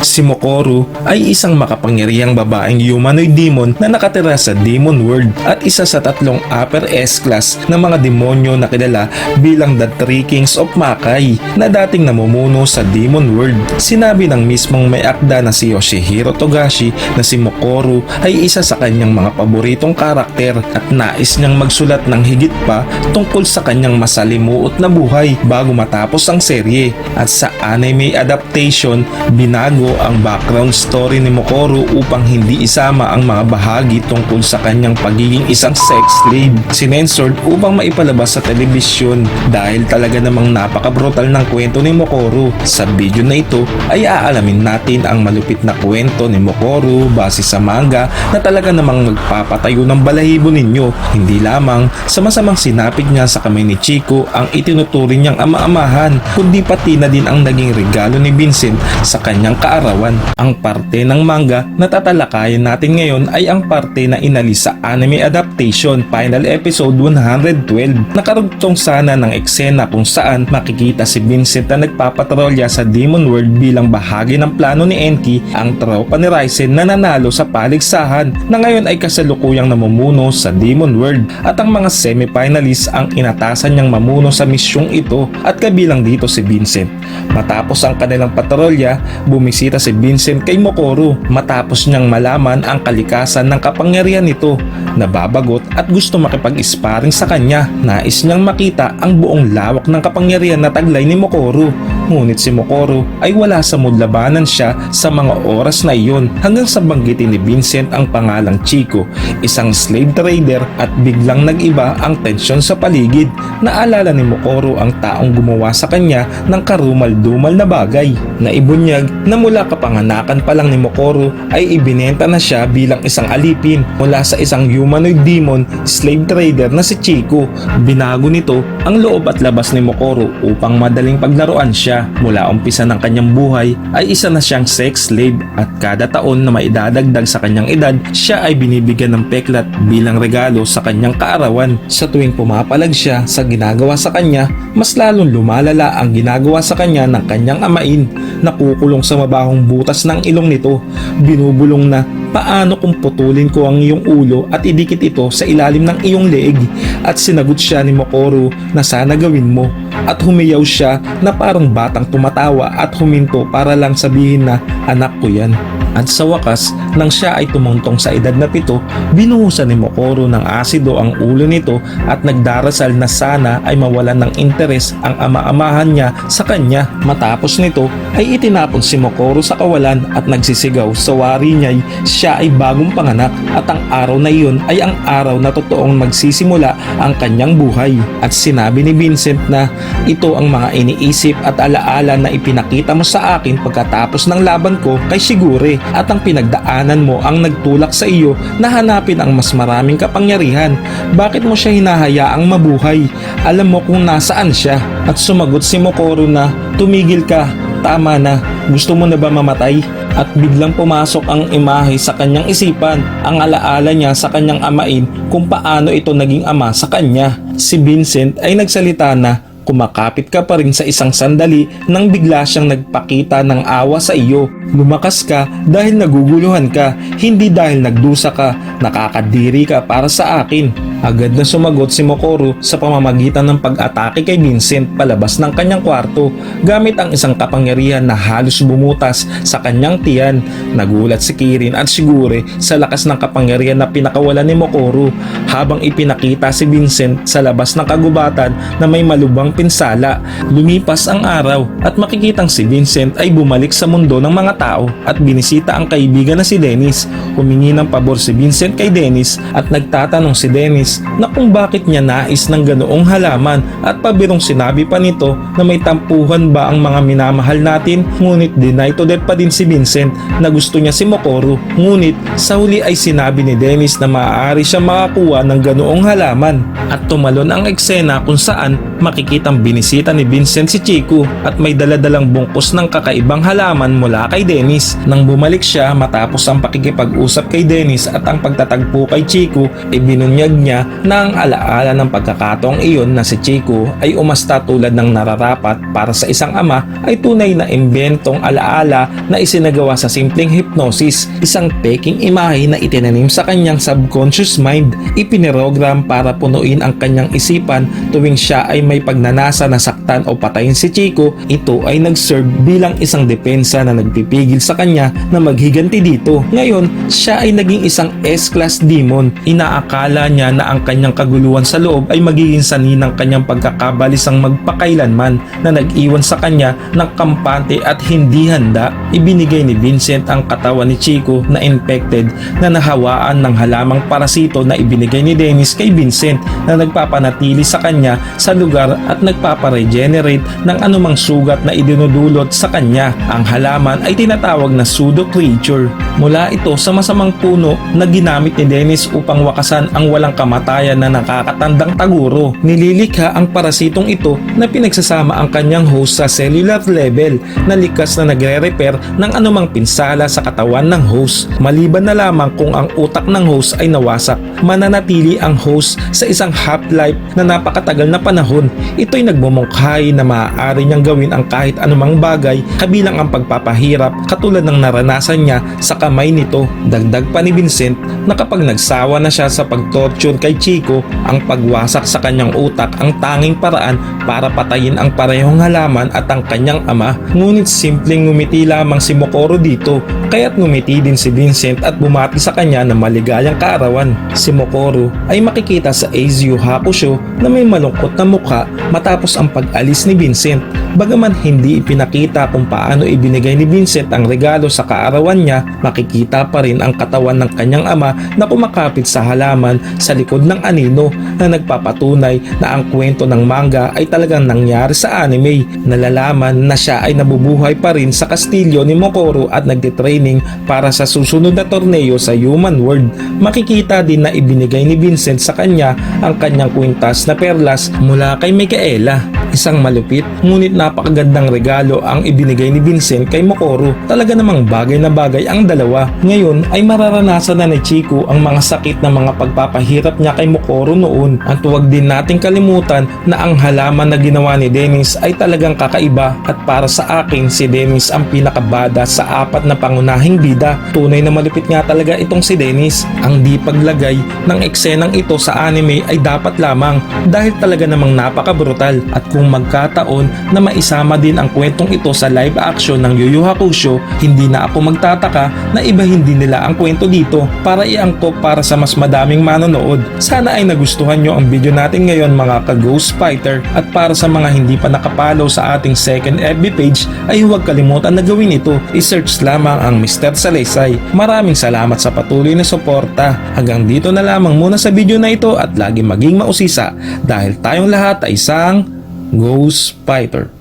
Si Mokoru ay isang makapangyarihang babaeng humanoid demon na nakatira sa Demon World at isa sa tatlong upper S-class na mga demonyo na kilala bilang The Three Kings of Makai na dating namumuno sa Demon World. Sinabi ng mismong may akda na si Yoshihiro Togashi na si Mokoru ay isa sa kanyang mga paboritong karakter at nais niyang magsulat ng higit pa tungkol sa kanyang masalimuot na buhay bago matapos ang serye. At sa anime adaptation, binago ang background story ni Mokoru upang hindi isama ang mga bahagi tungkol sa kanyang pagiging isang sex slave. Sinensored upang maipalabas sa telebisyon dahil talaga namang napaka-brutal ng kwento ni Mokoru. Sa video na ito ay aalamin natin ang malupit na kwento ni Mokoru base sa manga na talaga namang magpapatayo ng balahibo ninyo. Hindi lamang sa masamang sinapit niya sa kamay ni Chico ang itinuturing niyang ama-amahan, kundi pati na din ang naging regalo ni Vincent sa kanyang kaarawan. Ang parte ng manga na tatalakayin natin ngayon ay ang parte na inalis sa anime adaptation final episode 112. Nakarugtong sana ng eksena kung saan makikita si Vincent na nagpapatrolya sa Demon World bilang bahagi ng plano ni Enki ang tropa ni Ryzen na nanalo sa paligsahan na ngayon ay kasalukuyang namumuno sa Demon World at ang mga semi-finalists ang inatasan niyang mamuno sa misyong ito at kabilang dito si Vincent. Matapos ang kanilang patrolya, bumisita si Vincent kay Mokoru matapos niyang malaman ang kalikasan ng kapangyarihan nito. Nababagot at gusto makipag-sparring sa kanya. Nais niyang makita ang buong lawak ng kapangyarihan na taglay ni Mokoru. Ngunit si Mokoru ay wala sa mood labanan siya sa mga oras na iyon hanggang sa banggitin ni Vincent ang pangalang Chico, isang slave trader at biglang nag-iba ang tensyon sa paligid. Naalala ni Mokoru ang taong gumawa sa kanya ng karumal-dumal na bagay. Naibunyag na mula kapanganakan pa lang ni Mokoru ay ibinenta na siya bilang isang alipin mula sa isang humanoid demon slave trader na si Chico. Binago nito ang loob at labas ni Mokoru upang madaling paglaruan siya. Mula umpisa ng kanyang buhay ay isa na siyang sex slave at kada taon na maidadagdag sa kanyang edad, siya ay binibigyan ng peklat bilang regalo sa kanyang kaarawan. Sa tuwing pumapalag siya sa ginagawa sa kanya, mas lalong lumalala ang ginagawa sa kanya ng kanyang amain. Nakukulong sa mabahong butas ng ilong nito. Binubulong na paano kung putulin ko ang iyong ulo at idikit ito sa ilalim ng iyong leeg at sinagot siya ni Mokoru na sana gawin mo at humiyaw siya na parang batang tumatawa at huminto para lang sabihin na anak ko yan. At sa wakas, nang siya ay tumuntong sa edad na pito, binuhusan ni Mokoru ng asido ang ulo nito at nagdarasal na sana ay mawalan ng interes ang ama-amahan niya sa kanya. Matapos nito ay itinapon si Mokoru sa kawalan at nagsisigaw sa wari niya'y siya ay bagong panganak at ang araw na iyon ay ang araw na totoong magsisimula ang kanyang buhay. At sinabi ni Vincent na ito ang mga iniisip at alaala na ipinakita mo sa akin pagkatapos ng laban ko kay Sigure at ang pinagdaanan mo ang nagtulak sa iyo na hanapin ang mas maraming kapangyarihan. Bakit mo siya hinahayaang mabuhay? Alam mo kung nasaan siya. At sumagot si Mokoru na tumigil ka, tama na, gusto mo na ba mamatay? At biglang pumasok ang imahe sa kanyang isipan, ang alaala niya sa kanyang amain kung paano ito naging ama sa kanya. Si Vincent ay nagsalita na kumakapit ka pa rin sa isang sandali nang bigla siyang nagpakita ng awa sa iyo. Lumakas ka dahil naguguluhan ka, hindi dahil nagdusa ka, nakakadiri ka para sa akin. Agad na sumagot si Mokoru sa pamamagitan ng pag-atake kay Vincent palabas ng kanyang kwarto gamit ang isang kapangyarihan na halos bumutas sa kanyang tiyan. Nagulat si Kirin at Sigure sa lakas ng kapangyarihan na pinakawalan ni Mokoru habang ipinakita si Vincent sa labas ng kagubatan na may malubang pinsala. Lumipas ang araw at makikitang si Vincent ay bumalik sa mundo ng mga tao at binisita ang kaibigan na si Dennis. Humingi ng pabor si Vincent kay Dennis at nagtatanong si Dennis na kung bakit niya nais ng ganoong halaman at pabirong sinabi pa nito na may tampuhan ba ang mga minamahal natin ngunit deny to death pa din si Vincent na gusto niya si Mokoru ngunit sa huli ay sinabi ni Dennis na maaari siya makakuha ng ganoong halaman at tumalon ang eksena kung saan makikitang binisita ni Vincent si Chico at may daladalang bungkus ng kakaibang halaman mula kay Dennis. Nang bumalik siya matapos ang pakikipag-usap kay Dennis at ang pagtatagpo kay Chico, ibinunyag niya na ang alaala ng pagkakataong iyon na si Chico ay umasta tulad ng nararapat para sa isang ama ay tunay na imbentong alaala na isinagawa sa simpleng hypnosis, isang peking imahe na itinanim sa kanyang subconscious mind, ipinirogram para punuin ang kanyang isipan tuwing siya ay may pagnanasa na saktan o patayin si Chico, ito ay nag-serve bilang isang depensa na nagpipigil sa kanya na maghiganti dito. Ngayon, siya ay naging isang S-class demon. Inaakala niya na ang kanyang kaguluhan sa loob ay magiging sanhi ng kanyang pagkakabalisang magpakailanman na nag-iwan sa kanya ng kampante at hindi handa. Ibinigay ni Vincent ang katawan ni Chico na infected na nahawaan ng halamang parasito na ibinigay ni Dennis kay Vincent na nagpapanatili sa kanya sa lugar at nagpaparegenerate ng anumang sugat na idinudulot sa kanya. Ang halaman ay tinatawag na pseudo creature. Mula ito sa masamang puno na ginamit ni Dennis upang wakasan ang walang kamatayan na nakakatandang taguro. Nililikha ang parasitong ito na pinagsasama ang kanyang host sa cellular level na likas na nagre-repair ng anumang pinsala sa katawan ng host. Maliban na lamang kung ang utak ng host ay nawasak, mananatili ang host sa isang half-life na napakatagal na panahon. Ito'y nagmumungkahi na maaari niyang gawin ang kahit anumang bagay kabilang ang pagpapahirap katulad ng naranasan niya sa kamay nito. Dagdag pa ni Vincent na kapag nagsawa na siya sa pagtorture kay Chico, ang pagwasak sa kanyang utak ang tanging paraan para patayin ang parehong halaman at ang kanyang ama. Ngunit simpleng ngumiti lamang si Mokoro dito, kaya't ngumiti din si Vincent at bumati sa kanya ng maligayang kaarawan. Si Mokoro ay makikita sa Azu Hakusho na may malungkot na mukha matapos ang pag-alis ni Vincent. Bagaman hindi ipinakita kung paano ibinigay ni Vincent ang regalo sa kaarawan niya, makikita pa rin ang katawan ng kanyang ama na kumakapit sa halaman sa likod ng anino na nagpapatunay na ang kwento ng manga ay talagang nangyari sa anime. Nalalaman na siya ay nabubuhay pa rin sa kastilyo ni Mokoro at nagtitraining para sa susunod na torneo sa Human World. Makikita din na ibinigay ni Vincent sa kanya ang kanyang kwintas na perlas mula kay Micaela. Isang malupit ngunit napakagandang regalo ang ibinigay ni Vincent kay Mokoro. Talaga namang bagay na bagay ang dalawa. Ngayon ay mararanasan na ni Chico ang mga sakit na mga pagpapahirap niya kay Mokoro noon. Ang tuwag din nating kalimutan na ang halaman na ginawa ni Dennis ay talagang kakaiba at para sa akin si Dennis ang pinakabada sa apat na pangunahing bida. Tunay na malupit nga talaga itong si Dennis. Ang di paglagay ng eksenang ito sa anime ay dapat lamang dahil talaga namang napaka-brutal at kung magkataon na maisama din ang kwentong ito sa live action ng Yu Yu Hakusho, hindi na ako magtataka na ibahin din nila ang kwento dito para iangkop para sa mas madaming manonood. Sana ay nagustuhan nyo ang video natin ngayon mga ka-Ghost Fighter at para sa mga hindi pa nakapalo sa ating second FB page ay huwag kalimutan na gawin ito. I-search lamang ang Mr. Salaysay. Maraming salamat sa patuloy na suporta. Hanggang dito na lamang muna sa video na ito at lagi maging mausisa dahil tayong lahat ay isang Ghost Fighter.